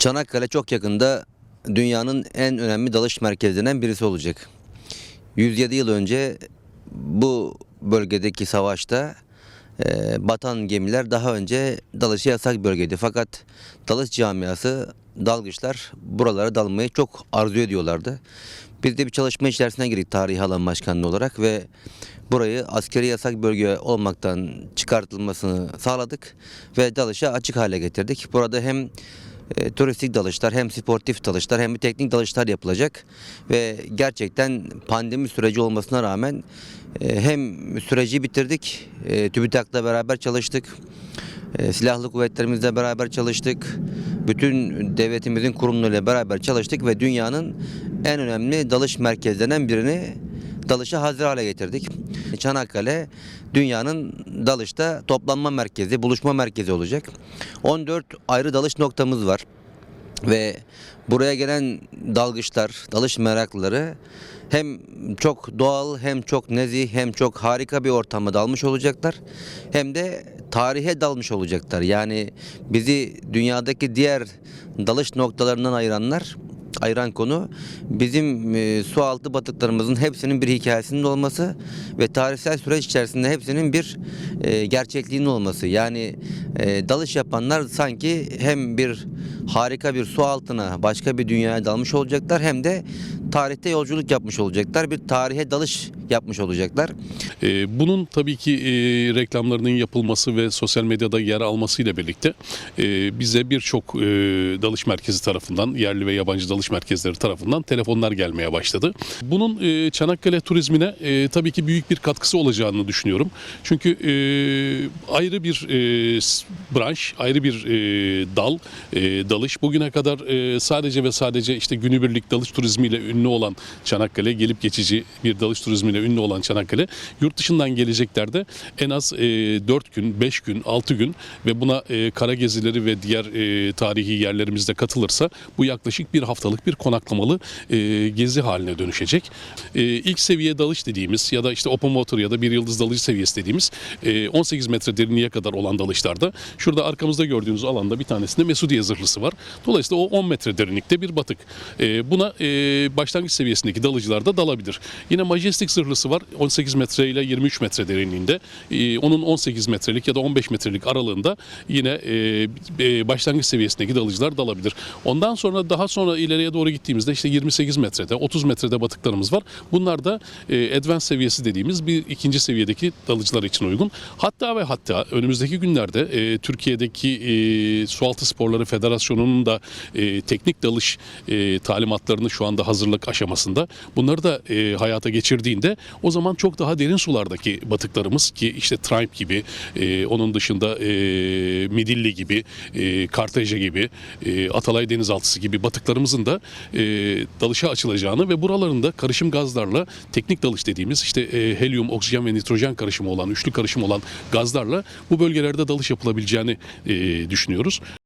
Çanakkale çok yakında dünyanın en önemli dalış merkezlerinden birisi olacak. 107 yıl önce bu bölgedeki savaşta e, batan gemiler daha önce dalışı yasak bölgeydi. Fakat dalış camiası, dalgıçlar buralara dalmayı çok arzu ediyorlardı. Biz de bir çalışma içerisine girdik tarihi alan başkanlığı olarak ve burayı askeri yasak bölge olmaktan çıkartılmasını sağladık ve dalışa açık hale getirdik. Burada hem e, turistik dalışlar hem sportif dalışlar hem de teknik dalışlar yapılacak. Ve gerçekten pandemi süreci olmasına rağmen e, hem süreci bitirdik e, TÜBİTAK'la beraber çalıştık e, silahlı kuvvetlerimizle beraber çalıştık bütün devletimizin kurumlarıyla beraber çalıştık ve dünyanın en önemli dalış merkezlerinden birini dalışa hazır hale getirdik. Çanakkale dünyanın dalışta toplanma merkezi, buluşma merkezi olacak. 14 ayrı dalış noktamız var. Ve buraya gelen dalgıçlar, dalış meraklıları hem çok doğal hem çok nezih hem çok harika bir ortama dalmış olacaklar. Hem de tarihe dalmış olacaklar. Yani bizi dünyadaki diğer dalış noktalarından ayıranlar ayıran konu bizim e, su altı batıklarımızın hepsinin bir hikayesinin olması ve tarihsel süreç içerisinde hepsinin bir e, gerçekliğinin olması. Yani e, dalış yapanlar sanki hem bir harika bir su altına başka bir dünyaya dalmış olacaklar hem de tarihte yolculuk yapmış olacaklar. Bir tarihe dalış yapmış olacaklar. Ee, Bunun tabii ki e, reklamlarının yapılması ve sosyal medyada yer almasıyla birlikte e, bize birçok e, dalış merkezi tarafından, yerli ve yabancı dalış merkezleri tarafından telefonlar gelmeye başladı. Bunun e, Çanakkale turizmine e, tabii ki büyük bir katkısı olacağını düşünüyorum. Çünkü e, ayrı bir e, branş, ayrı bir e, dal, e, dalış. Bugüne kadar e, sadece ve sadece işte günübirlik dalış turizmiyle ünlü ünlü olan Çanakkale, gelip geçici bir dalış turizmiyle ünlü olan Çanakkale, yurt dışından geleceklerde en az e, 4 gün, 5 gün, 6 gün ve buna e, kara gezileri ve diğer e, tarihi yerlerimizde katılırsa bu yaklaşık bir haftalık bir konaklamalı e, gezi haline dönüşecek. E, ilk seviye dalış dediğimiz ya da işte open water ya da bir yıldız dalış seviyesi dediğimiz e, 18 metre derinliğe kadar olan dalışlarda şurada arkamızda gördüğünüz alanda bir tanesinde Mesudiye zırhlısı var. Dolayısıyla o 10 metre derinlikte bir batık. E, buna e, başlangıç seviyesindeki dalıcılar da dalabilir. Yine Majestic zırhlısı var 18 metre ile 23 metre derinliğinde. E, onun 18 metrelik ya da 15 metrelik aralığında yine e, e, başlangıç seviyesindeki dalıcılar dalabilir. Ondan sonra daha sonra ileriye doğru gittiğimizde işte 28 metrede 30 metrede batıklarımız var. Bunlar da e, advanced seviyesi dediğimiz bir ikinci seviyedeki dalıcılar için uygun. Hatta ve hatta önümüzdeki günlerde e, Türkiye'deki Sualtı Sporları Federasyonu'nun da teknik dalış talimatlarını şu anda hazırlık aşamasında. Bunları da e, hayata geçirdiğinde o zaman çok daha derin sulardaki batıklarımız ki işte Triumph gibi e, onun dışında e, Midilli gibi e, Kartaja gibi e, Atalay Denizaltısı gibi batıklarımızın da e, dalışa açılacağını ve buralarında karışım gazlarla teknik dalış dediğimiz işte e, helyum, oksijen ve nitrojen karışımı olan, üçlü karışım olan gazlarla bu bölgelerde dalış yapılabileceğini e, düşünüyoruz.